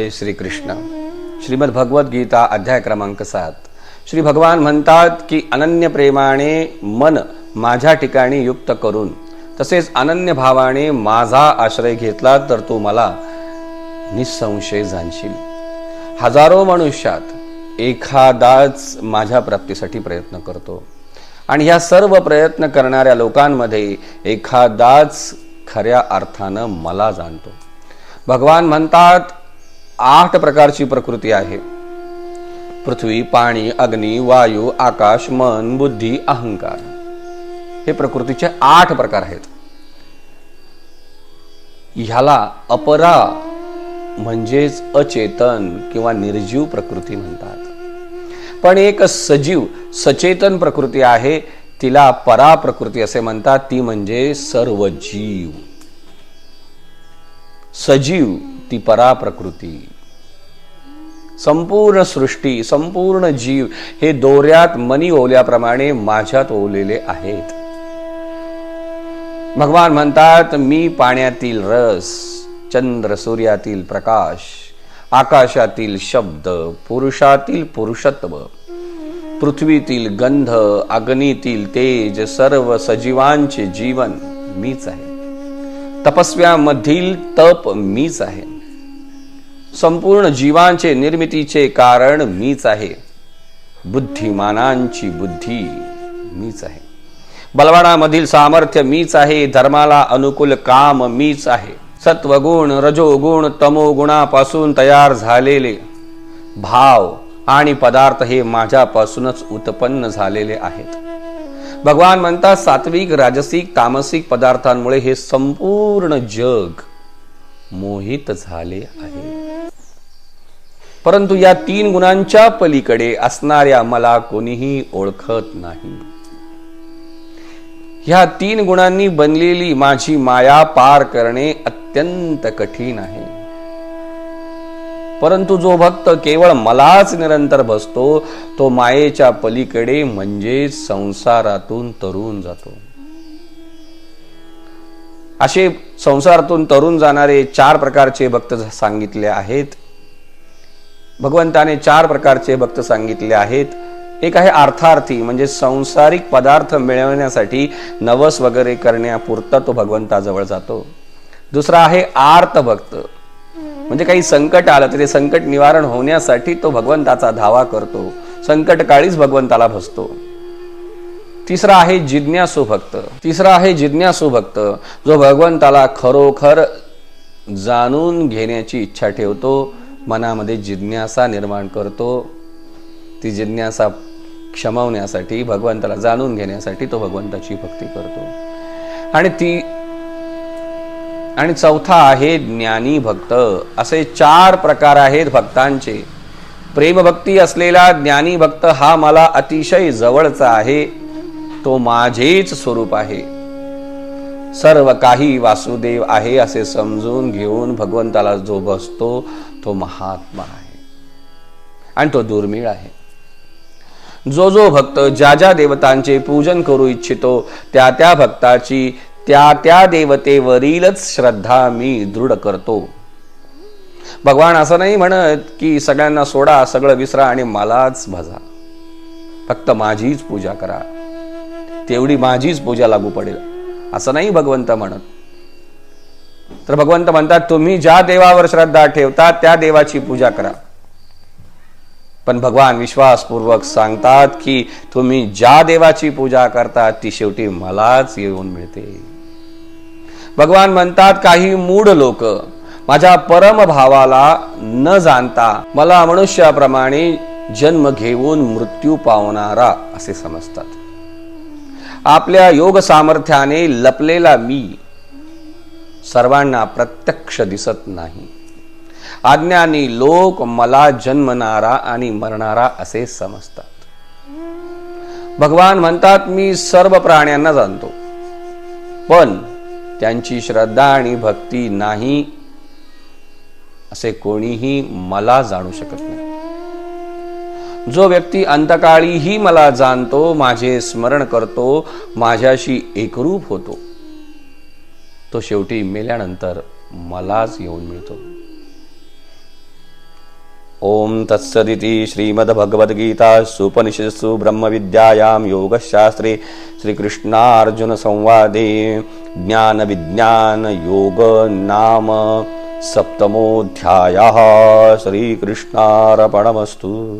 जय श्री कृष्ण श्रीमद भगवत गीता अध्याय क्रमांक सात। श्री भगवान म्हणतात की अनन्य प्रेमाने मन माझ्या ठिकाणी युक्त करून तसेच अनन्य भावाने माझा आश्रय घेतला तर तू मला निसंशय जाणशील. हजारो मनुष्यात एखादाच माझ्या प्राप्तीसाठी प्रयत्न करतो. आणि ह्या सर्व प्रयत्न करणाऱ्या लोकांमध्ये एखादाच खऱ्या अर्थानं मला जाणतो. भगवान म्हणतात आठ प्रकारची प्रकृती आहे. पृथ्वी पाणी अग्नी वायू आकाश मन बुद्धी अहंकार. हे प्रकृतीचे आठ प्रकार आहेत. ह्याला अपरा म्हणजेच अचेतन किंवा निर्जीव प्रकृती म्हणतात. पण एक सजीव सचेतन प्रकृती आहे तिला परा प्रकृती असे म्हणतात ती म्हणजे सर्व जीव सजीव ती परा प्रकृती संपूर्ण सृष्टी संपूर्ण जीव हे दोऱ्यात मनी ओल्याप्रमाणे माझ्यात ओलेले आहेत. भगवान म्हणतात मी पाण्यातील रस चंद्र सूर्यातील प्रकाश आकाशातील शब्द पुरुषातील पुरुषत्व पृथ्वीतील गंध अग्नीतील तेज सर्व सजीवांचे जीवन मीच आहे. तपस्व्यामधील तप मीच आहे. संपूर्ण जीवांचे निर्मितीचे कारण मीच आहे. बुद्धिमानांची बुद्धी मीच आहे. बलवानामधील सामर्थ्य मीच आहे धर्माला अनुकूल काम मीच आहे. सत्वगुण रजोगुण तमोगुणापासून तयार झालेले भाव आणि पदार्थ हे माझ्यापासूनच उत्पन्न झालेले आहेत. भगवान म्हणतात सात्विक राजसिक तामसिक पदार्थांमुळे हे संपूर्ण जग मोहित झाले आहे. परंतु या तीन गुणांच्या पलीकडे असणाऱ्या मला कोणीही ओळखत नाही. ह्या तीन गुणांनी बनलेली माझी माया पार करणे अत्यंत कठीण आहे. परंतु जो भक्त केवळ मलाच निरंतर बसतो तो मायेच्या पलीकडे म्हणजे संसारातून तरुण जातो. असे संसारातून तरुण जाणारे चार प्रकारचे भक्त सांगितले आहेत. भगवंताने चार प्रकारचे भक्त सांगितले आहेत. एक आहे अर्थार्थी म्हणजे संसारिक पदार्थ मिळवण्यासाठी नवस वगैरे करण्यापुरता तो भगवंताजवळ जातो. दुसरा आहे आर्त भक्त म्हणजे काही संकट आलं तर ते संकट निवारण होण्यासाठी तो भगवंताचा धावा करतो. संकट काळीच भगवंताला भसतो तिसरा आहे जिज्ञासू भक्त तिसरा आहे जिज्ञासू भक्त जो भगवंताला खरोखर जाणून घेण्याची इच्छा ठेवतो. मनामध्ये जिज्ञासा निर्माण करतो. ती जिज्ञासा क्षमवण्यासाठी भगवंताला जाणून घेण्यासाठी तो भगवंताची भक्ती करतो. आणि ती आणि चौथा आहे ज्ञानी भक्त. असे चार प्रकार आहेत भक्तांचे. प्रेमभक्ती असलेला ज्ञानी भक्त हा मला अतिशय जवळचा आहे. तो माझेच स्वरूप आहे. सर्व काही वासुदेव आहे असे समजून घेऊन भगवंताला जो बसतो तो महात्मा आहे. आणि तो दुर्मिळ आहे. जो जो भक्त ज्या ज्या देवतांचे पूजन करू इच्छितो त्या त्या भक्ताची त्या त्या देवतेवरीलच श्रद्धा मी दृढ करतो. भगवान असं नाही म्हणत की सगळ्यांना सोडा सगळं विसरा आणि मलाच भजा. फक्त माझीच पूजा करा. तेवढी माझीच पूजा लागू पडेल. असं नाही भगवंत म्हणत. तर भगवंत म्हणतात तुम्ही ज्या देवावर श्रद्धा ठेवता त्या देवाची पूजा करा. पण भगवान विश्वासपूर्वक सांगतात की तुम्ही ज्या देवाची पूजा करता ती शेवटी मलाच येऊन मिळते. भगवान म्हणतात काही मूढ लोक माझ्या परम भावाला न जाणता मला मनुष्याप्रमाणे जन्म घेऊन मृत्यू पावणारा असे समजतात. आपल्या योग सामर्थ्याने लपलेला मी सर्वांना प्रत्यक्ष दिसत नाही. अज्ञानी लोक मला जन्मणारा आणि मरणारा असे समजतात. भगवान म्हणतात मी सर्व प्राण्यांना जाणतो. पण त्यांची श्रद्धा आणि भक्ती नाही असे कोणीही मला जाणू शकत नाही. जो व्यक्ती अंतकाळीही मला जाणतो माझे स्मरण करतो माझ्याशी एकरूप होतो. तो शेवटी मेल्यानंतर मलाच येऊन मिळतो. ओम तत्सदिति श्रीमद्भगवद्गीतासु सुपनिषत्सु ब्रह्मविद्यायां योगशास्त्रे श्रीकृष्णार्जुनसंवादे ज्ञानविज्ञानयोग नाम सप्तमोऽध्यायः. श्रीकृष्णार्पणमस्तु.